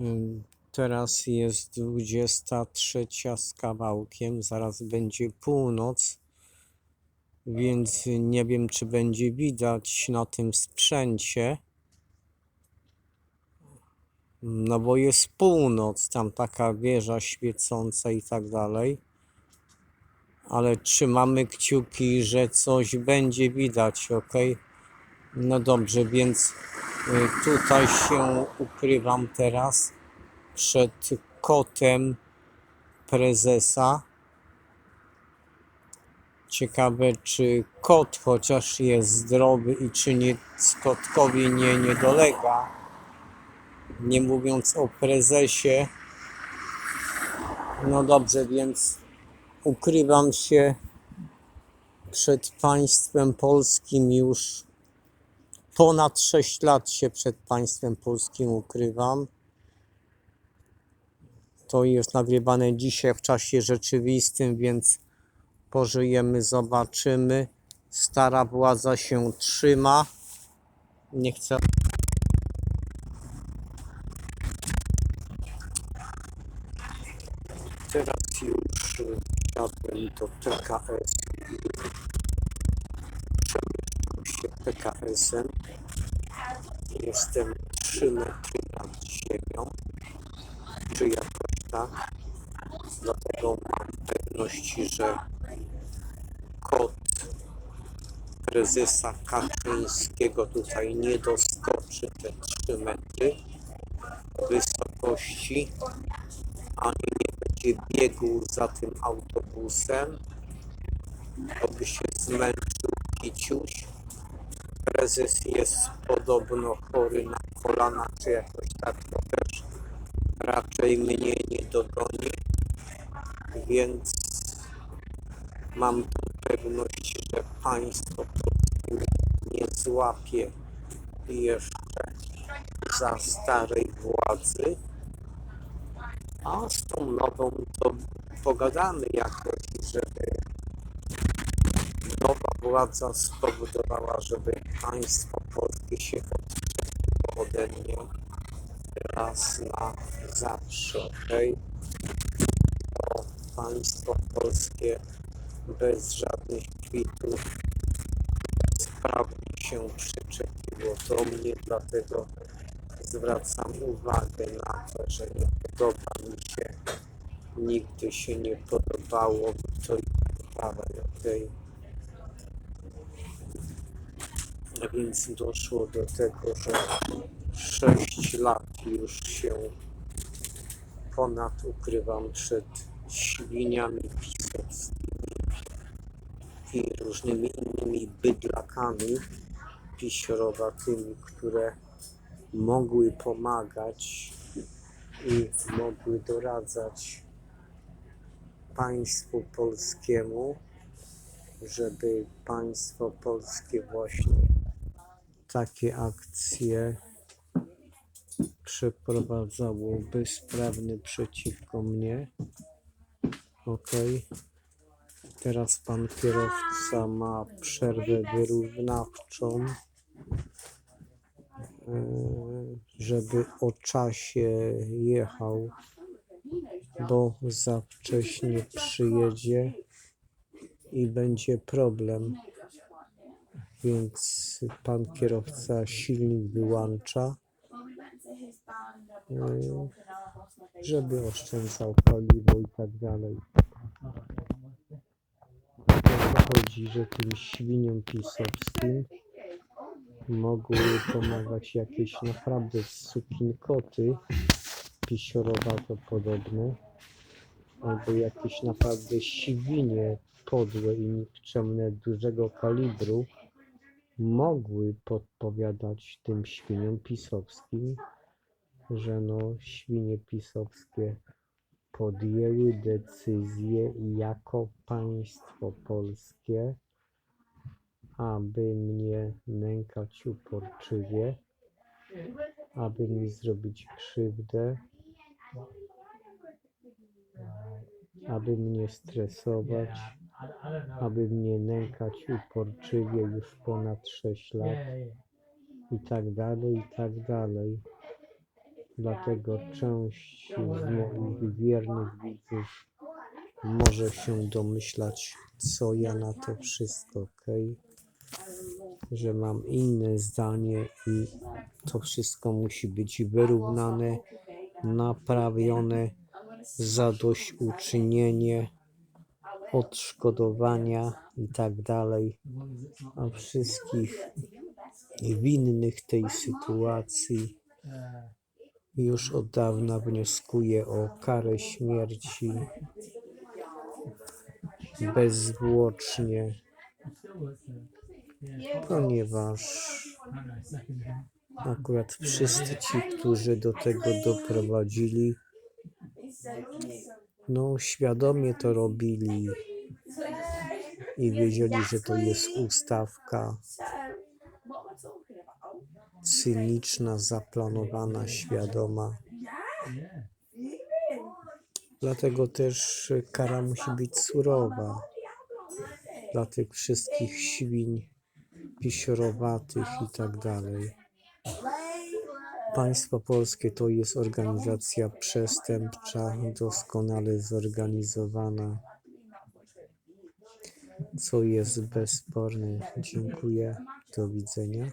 Ym, Teraz jest 23 z kawałkiem, zaraz będzie północ, więc nie wiem, czy będzie widać na tym sprzęcie. No bo jest północ, tam taka wieża świecąca i tak dalej. Ale trzymamy kciuki, że coś będzie widać, ok? No dobrze, więc tutaj się ukrywam teraz przed kotem prezesa. Ciekawe, czy kot chociaż jest zdrowy i czy nic kotkowi nie, nie dolega. Nie mówiąc o prezesie. No dobrze, więc ukrywam się przed państwem polskim już ponad 6 lat się przed państwem polskim ukrywam. To jest nagrywane dzisiaj w czasie rzeczywistym, więc pożyjemy, zobaczymy. Stara władza się trzyma. Nie chcę. Teraz już y, wsiadłem do i przemieszczam się PKS-em. Jestem 3 metry nad ziemią, czy jakoś tak. Dlatego mam pewność, że kot prezesa Kaczyńskiego tutaj nie doskoczy te 3 metry wysokości, ani nie będzie biegł za tym autobusem, bo by się zmęczył kiciuś. Prezes jest podobno chory na kolana, czy jakoś tak to też raczej mnie nie dogoni, więc mam pewność, że państwo polskie nie złapie jeszcze za starej władzy, a z tą nową to pogadamy jakoś, żeby władza spowodowała, żeby państwo polskie się odcięło ode mnie raz na zawsze, okej? To państwo polskie bez żadnych kwitów sprawnie się przyczepiło do mnie, dlatego zwracam uwagę na to, że nie podoba mi się, nigdy się nie podobało to i tak dalej, okej? A więc doszło do tego, że 6 lat już się ponad ukrywam przed świniami pisowskimi i różnymi innymi bydlakami pisiorowatymi, które mogły pomagać i mogły doradzać państwu polskiemu, żeby państwo polskie właśnie takie akcje przeprowadzało bezprawny przeciwko mnie. Ok. Teraz pan kierowca ma przerwę wyrównawczą, e, żeby o czasie jechał, bo za wcześnie przyjedzie i będzie problem. Więc pan kierowca silnik wyłącza, e, żeby oszczędzał paliwo i tak dalej. Chodzi, że tym świniom pisowskim mogły pomagać jakieś naprawdę sukinkoty pisiorowato podobne, albo jakieś naprawdę świnie podłe i nikczemne dużego kalibru mogły podpowiadać tym świniom pisowskim, że no świnie pisowskie podjęły decyzję jako państwo polskie, aby mnie nękać uporczywie, aby mi zrobić krzywdę, aby mnie stresować, aby mnie nękać uporczywie już ponad 6 lat i tak dalej, i tak dalej. Dlatego część z moich wiernych widzów może się domyślać, co ja na to wszystko, ok? Że mam inne zdanie i to wszystko musi być wyrównane, naprawione, zadośćuczynienie, odszkodowania i tak dalej. A wszystkich winnych tej sytuacji już od dawna wnioskuję o karę śmierci bezzwłocznie, ponieważ akurat wszyscy ci, którzy do tego doprowadzili, no świadomie to robili i wiedzieli, że to jest ustawka cyniczna, zaplanowana, świadoma. Dlatego też kara musi być surowa dla tych wszystkich świń pisiorowatych i tak dalej. Państwo polskie to jest organizacja przestępcza, doskonale zorganizowana, co jest bezsporne. Dziękuję. Do widzenia.